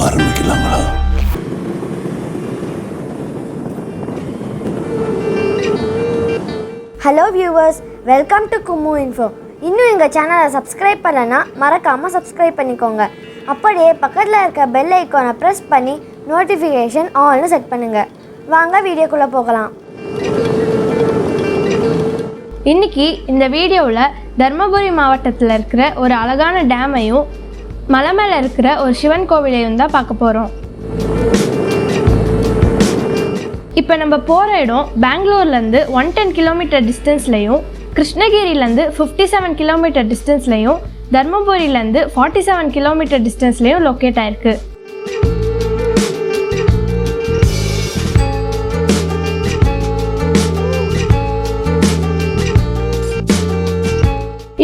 ஆரம்பிக்கலாங்களா? Hello viewers welcome to Kummu info இன்னும் எங்கள் சேனலை சப்ஸ்கிரைப் பண்ணலன்னா மறக்காமல் சப்ஸ்கிரைப் பண்ணிக்கோங்க. அப்படியே பக்கத்தில் இருக்க பெல் ஐக்கானை ப்ரெஸ் பண்ணி நோட்டிஃபிகேஷன் ஆல்னு செட் பண்ணுங்கள் வாங்க வீடியோக்குள்ளே போகலாம். இன்னைக்கு இந்த வீடியோவில் தர்மபுரி மாவட்டத்தில் இருக்கிற ஒரு அழகான டேமையும் மலை மேலே இருக்கிற ஒரு சிவன் கோவிலையும் தான் பார்க்க போகிறோம் இப்போ நம்ம போகிற இடம் பெங்களூர்லேருந்து ஒன் டென் கிலோமீட்டர் டிஸ்டன்ஸ்லையும் கிருஷ்ணகிரிலேருந்து ஃபிஃப்டி செவன் கிலோமீட்டர் டிஸ்டன்ஸ்லையும் தர்மபுரியிலேருந்து ஃபார்ட்டி செவன் கிலோமீட்டர் டிஸ்டன்ஸ்லையும் லொக்கேட் ஆயிருக்கு.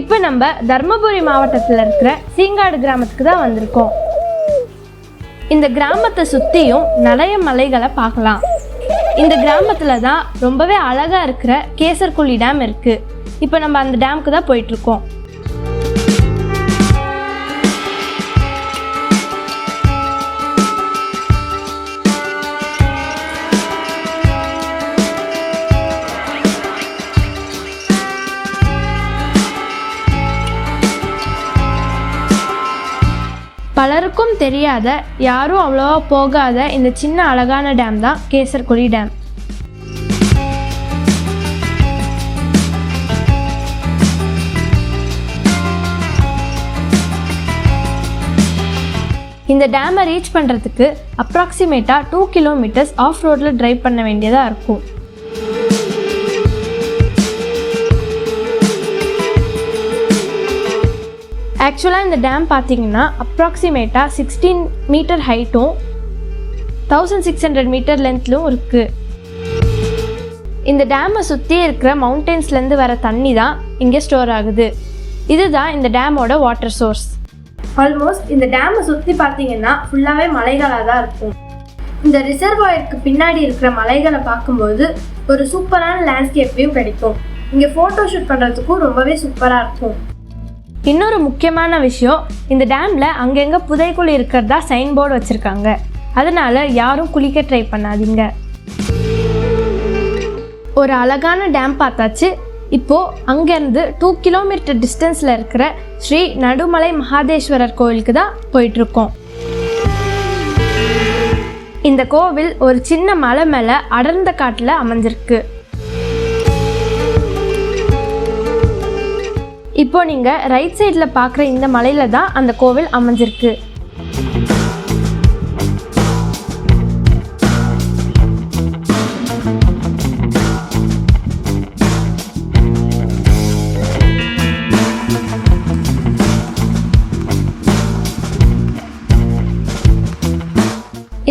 இப்போ நம்ம தர்மபுரி மாவட்டத்தில் இருக்கிற சீங்காடு கிராமத்துக்கு தான் வந்திருக்கோம். இந்த கிராமத்தை சுற்றியும் நிறைய மலைகளை பார்க்கலாம். இந்த கிராமத்தில் தான் ரொம்பவே அழகாக இருக்கிற கேசர்குழி டேம் இருக்குது இப்போ நம்ம அந்த டேமுக்கு தான் போயிட்டுருக்கோம் பலருக்கும் தெரியாத யாரும் அவ்வளோவா போகாத இந்த சின்ன அழகான டேம் தான் கேசர்குடி டேம் இந்த டேமை ரீச் பண்ணுறதுக்கு அப்ராக்சிமேட்டாக டூ கிலோமீட்டர்ஸ் ஆஃப் ரோட்டில் ட்ரைவ் பண்ண வேண்டியதாக இருக்கும். ஆக்சுவலாக இந்த டேம் பார்த்தீங்கன்னா அப்ராக்சிமேட்டாக சிக்ஸ்டீன் மீட்டர் ஹைட்டும் தௌசண்ட் சிக்ஸ் ஹண்ட்ரட் மீட்டர் லென்த்லும் இருக்குது இந்த டேமை சுற்றி இருக்கிற மவுண்டன்ஸ்லேருந்து வர தண்ணி தான் இங்கே ஸ்டோர் ஆகுது. இதுதான் இந்த டேமோட வாட்டர் சோர்ஸ் ஆல்மோஸ்ட் இந்த டேமை சுற்றி பார்த்தீங்கன்னா ஃபுல்லாகவே மலைகளாக தான் இருக்கும். இந்த ரிசர்வாயருக்கு பின்னாடி இருக்கிற மலைகளை பார்க்கும்போது ஒரு சூப்பரான லேண்ட்ஸ்கேப்பையும் கிடைக்கும். இங்கே ஃபோட்டோ ஷூட் பண்ணுறதுக்கும் ரொம்பவே சூப்பராக இருக்கும். இன்னொரு முக்கியமான விஷயம் இந்த டேமில் அங்கங்கே புதைக்குழி இருக்கிறதா சைன் போர்டு வச்சுருக்காங்க. அதனால் யாரும் குளிக்க ட்ரை பண்ணாதீங்க. ஒரு அழகான டேம் பார்த்தாச்சு. இப்போது அங்கேருந்து டூ கிலோமீட்டர் டிஸ்டன்ஸில் இருக்கிற ஸ்ரீ நடுமலை மகாதேஸ்வரர் கோவிலுக்கு தான் போயிட்டுருக்கோம். இந்த கோவில் ஒரு சின்ன மலை மேலே அடர்ந்த காட்டில் அமைஞ்சிருக்கு. இப்போ நீங்கள் ரைட் சைடில் பார்க்குற இந்த மலையில் தான் அந்த கோவில் அமைஞ்சிருக்கு.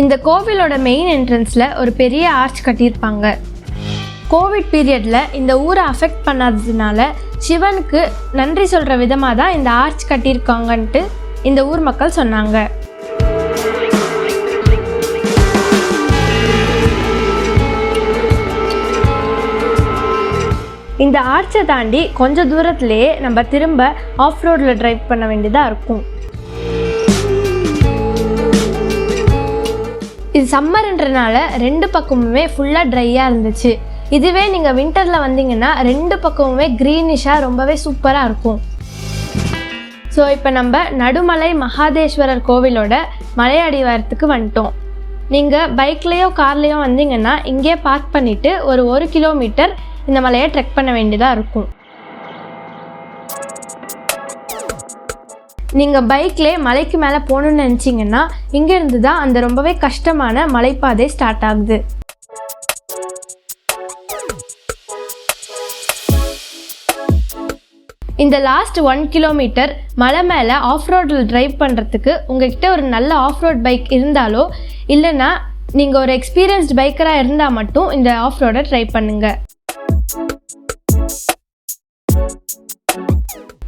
இந்த கோவிலோட மெயின் என்ட்ரன்ஸில் ஒரு பெரிய ஆர்ச் கட்டியிருப்பாங்க. கோவிட் பீரியடில் இந்த ஊரை அஃபெக்ட் பண்ணாததுனால சிவனுக்கு நன்றி சொல்கிற விதமாக தான் இந்த ஆர்ச் கட்டியிருக்காங்கன்ட்டு இந்த ஊர் மக்கள் சொன்னாங்க. இந்த ஆர்ச்சை தாண்டி கொஞ்சம் தூரத்துலேயே நம்ம திரும்ப ஆஃப் ரோடில் டிரைவ் பண்ண வேண்டியதாக இருக்கும். இது சம்மர்ன்றனால ரெண்டு பக்கமுமே ஃபுல்லாக ட்ரையாக இருந்துச்சு. இதுவே நீங்கள் வின்டரில் வந்தீங்கன்னா ரெண்டு பக்கமுமே க்ரீனிஷாக ரொம்பவே சூப்பராக இருக்கும். ஸோ இப்போ நம்ம நடுமலை மகாதேஸ்வரர் கோவிலோட மலையடிவாரத்துக்கு வந்துட்டோம். நீங்கள் பைக்லேயோ கார்லேயோ வந்தீங்கன்னா இங்கேயே பார்க் பண்ணிவிட்டு ஒரு ஒரு கிலோமீட்டர் இந்த மலையை ட்ரெக் பண்ண வேண்டியதாக இருக்கும். நீங்கள் பைக்லேயே மலைக்கு மேலே போகணுன்னு நினச்சிங்கன்னா இங்கேருந்து தான் அந்த ரொம்பவே கஷ்டமான மலைப்பாதை ஸ்டார்ட் ஆகுது. இந்த லாஸ்ட் ஒன் கிலோமீட்டர் மலை மேலே ஆஃப் ரோடில் ட்ரைவ் பண்ணுறதுக்கு உங்ககிட்ட ஒரு நல்ல ஆஃப் ரோட் பைக் இருந்தாலோ இல்லைன்னா நீங்கள் ஒரு எக்ஸ்பீரியன்ஸ்டு பைக்கராக இருந்தால் மட்டும் இந்த ஆஃப் ரோடை ட்ரை பண்ணுங்கள்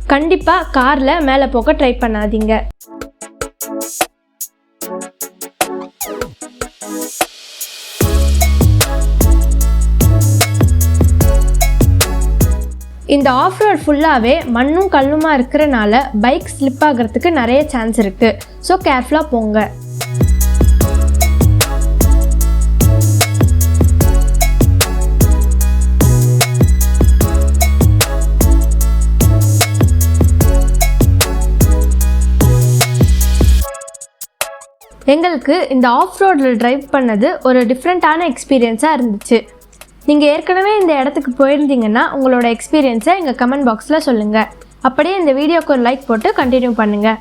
கண்டிப்பாக காரில் மேலே போக ட்ரை பண்ணாதீங்க. இந்த ஆஃப் ரோட் ஃபுல்லாகவே மண்ணும் கல்லுமாக இருக்கிறனால பைக் ஸ்லிப் ஆகிறதுக்கு நிறைய சான்ஸ் இருக்குது ஸோ கேர்ஃபுல்லாக போங்க. எங்களுக்கு இந்த ஆஃப் ரோடில் ட்ரைவ் பண்ணது ஒரு டிஃப்ரெண்ட்டான எக்ஸ்பீரியன்ஸாக இருந்துச்சு. நீங்கள் ஏற்கனவே இந்த இடத்துக்கு போயிருந்தீங்கன்னா உங்களோட எக்ஸ்பீரியன்ஸை எங்கள் கமெண்ட் பாக்ஸில் சொல்லுங்கள் அப்படியே இந்த வீடியோக்கு ஒரு லைக் போட்டு கண்டினியூ பண்ணுங்கள்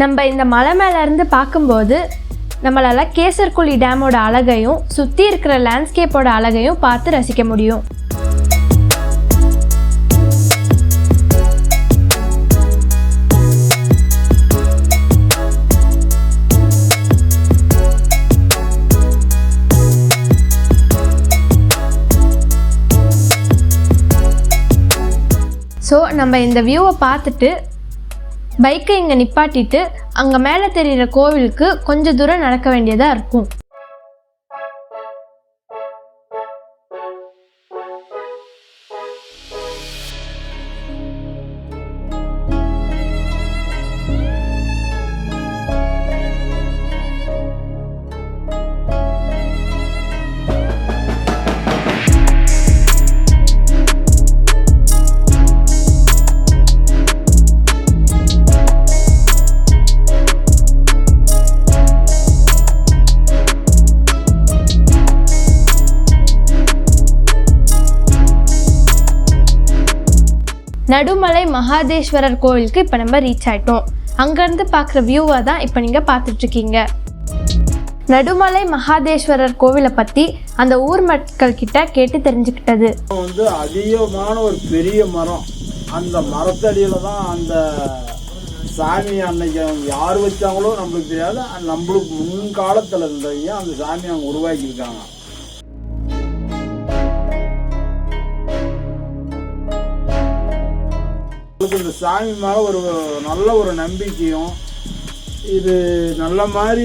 நம்ம இந்த மலை மேலேருந்து பார்க்கும்போது நம்மளால் கேசர்குழி டேமோட அழகையும் சுற்றி இருக்கிற லேண்ட்ஸ்கேப்போட அழகையும் பார்த்து ரசிக்க முடியும். ஸோ நம்ம இந்த வியூவை பார்த்துட்டு பைக்கை இங்கே நிப்பாட்டிட்டு அங்கே மேலே தெரிகிற கோவிலுக்கு கொஞ்சம் தூரம் நடக்க வேண்டியதாக இருக்கும். நடுமலை மகாதேஸ்வரர் கோவிலுக்கு இப்போ நம்ம ரீச் ஆகிட்டோம் அங்கேருந்து பார்க்குற வியூவை தான் இப்போ நீங்கள் பார்த்துட்ருக்கீங்க நடுமலை மகாதேஸ்வரர் கோவிலை பற்றி அந்த ஊர் மக்கள் கிட்ட கேட்டு தெரிஞ்சுக்கிட்டது. வந்து அதிகமான ஒரு பெரிய மரம். அந்த மரத்தடியில் தான் அந்த சாமி அன்னைக்கு அவங்க யார் வச்சாங்களோ நம்மளுக்கு தெரியாது. நம்மளுக்கு முன்காலத்தில் இருந்தவங்க அந்த சாமி அவங்க உருவாக்கியிருக்காங்க. நம்மளுக்கு இந்த சாமி மேலே ஒரு நல்ல ஒரு நம்பிக்கையும் இது நல்ல மாதிரி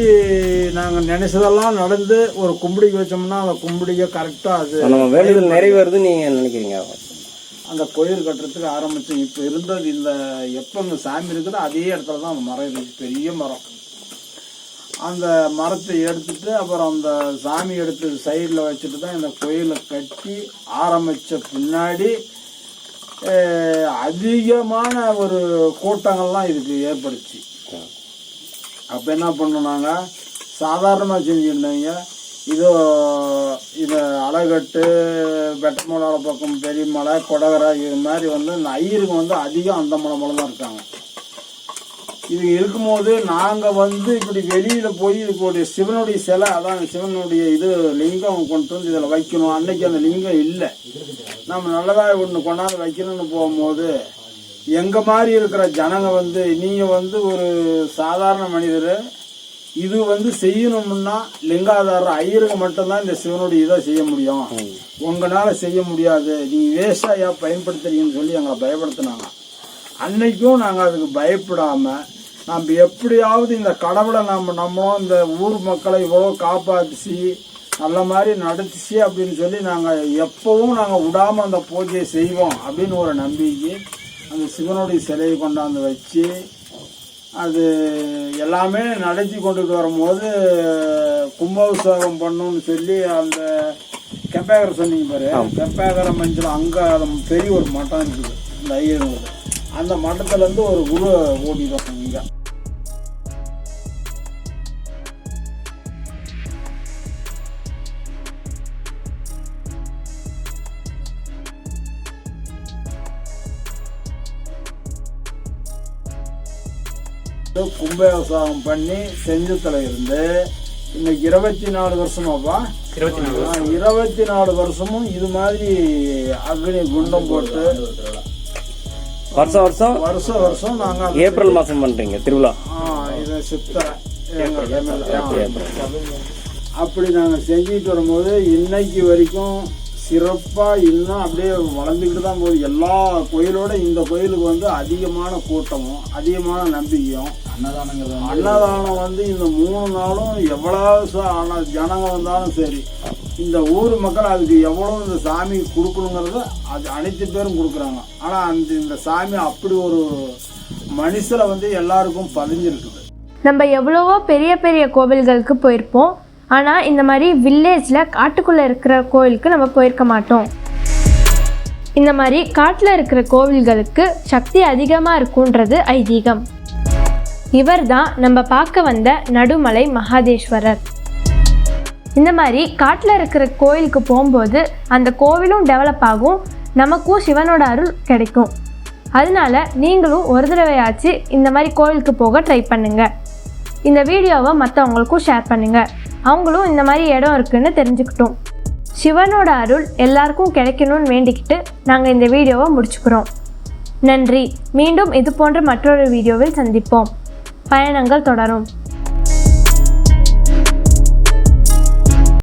நாங்கள் நினைச்சதெல்லாம் நடந்து ஒரு கும்பிடிக்கு வச்சோம்னா அந்த கும்பிடிக்க கரெக்டாக அது நம்ம வேண்டுதல் நிறைவேறுதுன்னு நீங்க நினைக்கிறீங்க? அந்த கோயில் கட்டுறதுக்கு ஆரம்பிச்சு இப்போ இருந்தது இந்த எப்போ இந்த சாமி இருக்குதோ அதே இடத்துல தான் அந்த மரம் இருக்கு பெரிய மரம். அந்த மரத்தை எடுத்துட்டு அப்புறம் அந்த சாமி எடுத்து சைடில் வச்சுட்டு தான் இந்த கோயிலை கட்டி ஆரம்பித்த பின்னாடி அதிகமான ஒரு கூட்டங்கள்லாம் இதுக்கு ஏற்படுச்சு. அப்போ என்ன பண்ணோம் நாங்கள் சாதாரணமாக செஞ்சுருந்தவங்க இதோ இதை அலைகட்டு வெட்டமலை பக்கம் பெரிய மலை கொடகரை இது மாதிரி வந்து இந்த ஐயருங்க வந்து அதிகம் அந்த மலை மலை தான் இருக்காங்க. இது இருக்கும்போது நாங்கள் வந்து இப்படி வெளியில் போய் இதுக்குடைய சிவனுடைய சிலை அதான் சிவனுடைய இது லிங்கம் கொண்டு வந்து இதில் வைக்கணும். அன்னைக்கு அந்த லிங்கம் இல்லை. நம்ம நல்லதாக ஒன்று கொண்டாந்து வைக்கணும்னு போகும்போது எங்க மாதிரி இருக்கிற ஜனங்க வந்து நீங்க வந்து ஒரு சாதாரண மனிதர் இது வந்து செய்யணும்னா லிங்காதார ஐயருக்கு மட்டும்தான் இந்த சிவனுடைய இதை செய்ய முடியும். உங்களால செய்ய முடியாது. நீங்க வேஸ்டா ஏன் பயன்படுத்துறீங்கன்னு சொல்லி எங்களை பயப்படுத்தினாங்க. அன்னைக்கும் நாங்க அதுக்கு பயப்படாம நம்ம எப்படியாவது இந்த கடவுளை நம்ம நம்பணும் இந்த ஊர் மக்களை இவ்வளோ காப்பாற்றி நல்ல மாதிரி நடத்துச்சு அப்படின்னு சொல்லி நாங்கள் எப்பவும் நாங்கள் விடாம அந்த பூஜையை செய்வோம் அப்படின்னு ஒரு நம்பிக்கை. அந்த சிவனுடைய சிலையை கொண்டாந்து வச்சு அது எல்லாமே நடத்தி கொண்டுட்டு வரும்போது கும்பாபிஷேகம் பண்ணணும்னு சொல்லி அந்த கெப்பாகரை சொன்னீங்க பாரு கெப்பாகரை மஞ்சள் அங்கே பெரிய ஒரு மட்டம் இருக்குது இந்த ஐயருங்கிறது அந்த மட்டத்துலேருந்து ஒரு குரு ஓட்டிட்டோம் இங்கே கும்பாபிஷேகம் பண்ணி செஞ்சத்துல இருந்து இன்னைக்கு இருபத்தி நாலு வருஷமாப்பா? இருபத்தி நாலு இருபத்தி நாலு வருஷமும் இது மாதிரி அக்னி குண்டம் போட்டு வருஷம் வருஷம்? வருஷம் வருஷம் நாங்க அது- ஏப்ரல் மாசம் பண்றீங்க திருவிழா? இது சித்திரை. அப்படி நாங்க செஞ்சுட்டு வரும்போது இன்னைக்கு வரைக்கும் சிறப்பாக இன்னும் அப்படியே வளர்ந்துக்கிட்டு தான் போகுது. எல்லா கோயிலோட இந்த கோயிலுக்கு வந்து அதிகமான கூட்டமும் அதிகமான நம்பிக்கையும் அன்னதானம் வந்து இந்த மூணு நாளும் எவ்வளோ ச- ஆன ஜனங்க வந்தாலும் சரி இந்த ஊர் மக்கள் அதுக்கு எவ்வளோ இந்த சாமி கொடுக்கணுங்கிறத அது அனைத்து பேரும் கொடுக்குறாங்க. ஆனால் அந்த இந்த சாமி அப்படி ஒரு மனுஷரை வந்து எல்லாருக்கும் பதிஞ்சிருக்குது. நம்ம எவ்வளவோ பெரிய பெரிய கோவில்களுக்கு போயிருப்போம். ஆனால் இந்த மாதிரி வில்லேஜில் காட்டுக்குள்ளே இருக்கிற கோவிலுக்கு நம்ம போயிருக்க மாட்டோம். இந்த மாதிரி காட்டில் இருக்கிற கோவில்களுக்கு சக்தி அதிகமாக இருக்குன்றது ஐதீகம். இவர் தான் நம்ம பார்க்க வந்த நடுமலை மகாதேஸ்வரர். இந்த மாதிரி காட்டில் இருக்கிற கோயிலுக்கு போகும்போது அந்த கோவிலும் டெவலப் ஆகும் நமக்கும் சிவனோட அருள் கிடைக்கும். அதனால நீங்களும் ஒரு தடவையாச்சு இந்த மாதிரி கோயிலுக்கு போக ட்ரை பண்ணுங்க. இந்த வீடியோவை மற்றவங்களுக்கும் ஷேர் பண்ணுங்க. அவங்களும் இந்த மாதிரி இடம் இருக்குன்னு தெரிஞ்சுக்கிட்டோம். சிவனோட அருள் எல்லாருக்கும் கிடைக்கணும்னு வேண்டிக்கிட்டு நாங்கள் இந்த வீடியோவை முடிச்சுக்கிறோம். நன்றி. மீண்டும் இது போன்ற மற்றொரு வீடியோவில் சந்திப்போம். பயணங்கள் தொடரும்.